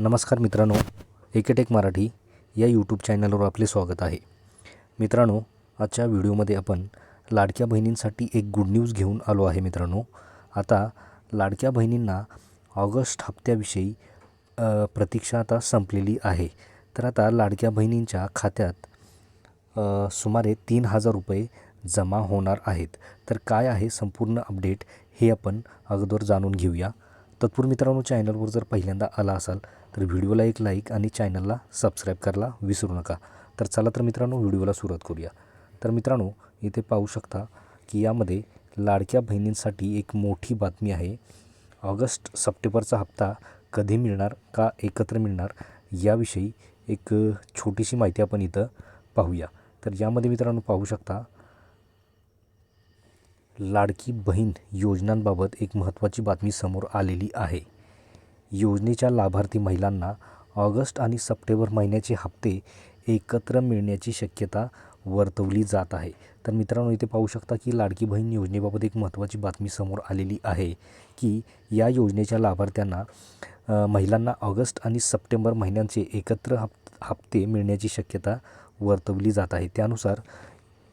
नमस्कार मित्रांनो एकेटेक मराठी या यूट्यूब चॅनलवर आपले स्वागत आहे. मित्रांनो आजच्या व्हिडिओमध्ये आपण लाडक्या बहिणींसाठी एक गुड न्यूज घेऊन आलो आहे मित्रांनो. आता लाडक्या बहिणींना ऑगस्ट हप्त्याविषयी प्रतीक्षा आता संपलेली आहे. तर आता लाडक्या बहिणींच्या खात्यात सुमारे तीन हजार रुपये जमा होणार आहेत. तर काय आहे संपूर्ण अपडेट हे आपण अगोदर जाणून घेऊया. तत्पूर्वी मित्रांनो चॅनलवर जर पहिल्यांदा आला असाल तर व्हिडिओला एक लाईक आणि चॅनलला सबस्क्राईब करायला विसरू नका. तर चला तर मित्रांनो व्हिडिओला सुरुवात करूया. तर मित्रांनो इथे पाहू शकता की यामध्ये लाडक्या बहिणींसाठी एक मोठी बातमी आहे. ऑगस्ट सप्टेंबरचा हप्ता कधी मिळणार का एकत्र मिळणार याविषयी एक छोटीशी माहिती आपण इथं पाहूया. तर यामध्ये मित्रांनो पाहू शकता लाडकी बहीण योजनांबाबत एक महत्त्वाची बातमी समोर आलेली आहे. योजनेच्या लाभार्थी महिलांना ऑगस्ट आणि सप्टेंबर महिन्याचे हप्ते एकत्र मिळण्याची शक्यता वर्तवली जात आहे. तर मित्रांनो इथे पाहू शकता की लाडकी बहीण योजनेबाबत एक महत्त्वाची बातमी समोर आलेली आहे की या योजनेच्या लाभार्थ्यांना महिलांना ऑगस्ट आणि सप्टेंबर महिन्यांचे एकत्र हप हप्ते मिळण्याची शक्यता वर्तवली जात आहे. त्यानुसार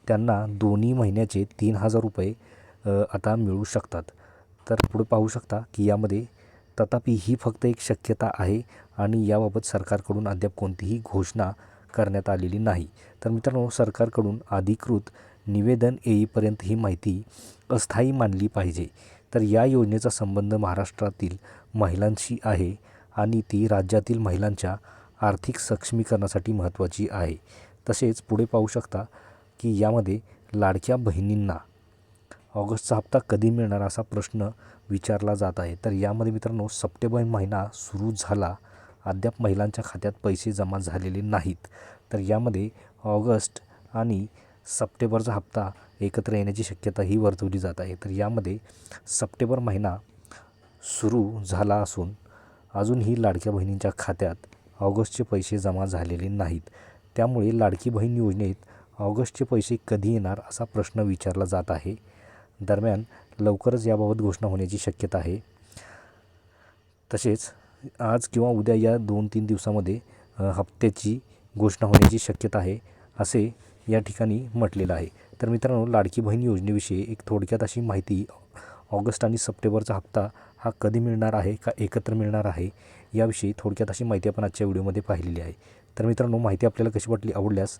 त्यांना दोन्ही महिन्याचे तीन हजार रुपये आता मिळू शकतात. तर पुढे पाहू शकता की यामध्ये तथापि ही फक्त एक शक्यता आहे आणि याबाबत सरकारकडून अद्याप कोणतीही घोषणा करण्यात आलेली नाही. तर मित्रांनो सरकारकडून अधिकृत निवेदन येईपर्यंत ही माहिती अस्थायी मानली पाहिजे. तर या योजनेचा संबंध महाराष्ट्रातील महिलांशी आहे आणि ती राज्यातील महिलांच्या आर्थिक सक्षमीकरणासाठी महत्त्वाची आहे. तसेच पुढे पाहू शकता की यामध्ये लाडक्या बहिणींना ऑगस्टचा हप्ता कधी मिळणार असा प्रश्न विचारला जात आहे. तर यामध्ये मित्रांनो सप्टेंबर महिना सुरू झाला. अद्याप महिलांच्या खात्यात पैसे जमा झालेले नाहीत. तर यामध्ये ऑगस्ट आणि सप्टेंबरचा हप्ता एकत्र येण्याची शक्यता ही वर्तवली जात आहे. तर यामध्ये सप्टेंबर महिना सुरू झाला असून अजूनही लाडक्या बहिणींच्या खात्यात ऑगस्टचे पैसे जमा झालेले नाहीत. त्यामुळे लाडकी बहीण योजनेत ऑगस्टचे पैसे कधी येणार असा प्रश्न विचारला जात आहे. दरम्यान लवकरच याबाबत घोषणा होण्याची शक्यता आहे. तसेच आज किंवा उद्या या दोन तीन दिवसामध्ये हप्त्याची घोषणा होण्याची शक्यता आहे असे या ठिकाणी म्हटलेलं आहे. तर मित्रांनो लाडकी बहीण योजनेविषयी एक थोडक्यात अशी माहिती ऑगस्ट आणि सप्टेंबरचा हप्ता हा कधी मिळणार आहे का एकत्र मिळणार आहे याविषयी थोडक्यात अशी माहिती आपण आजच्या व्हिडिओमध्ये पाहिलेली आहे. तर मित्रांनो माहिती आपल्याला कशी वाटली आवडल्यास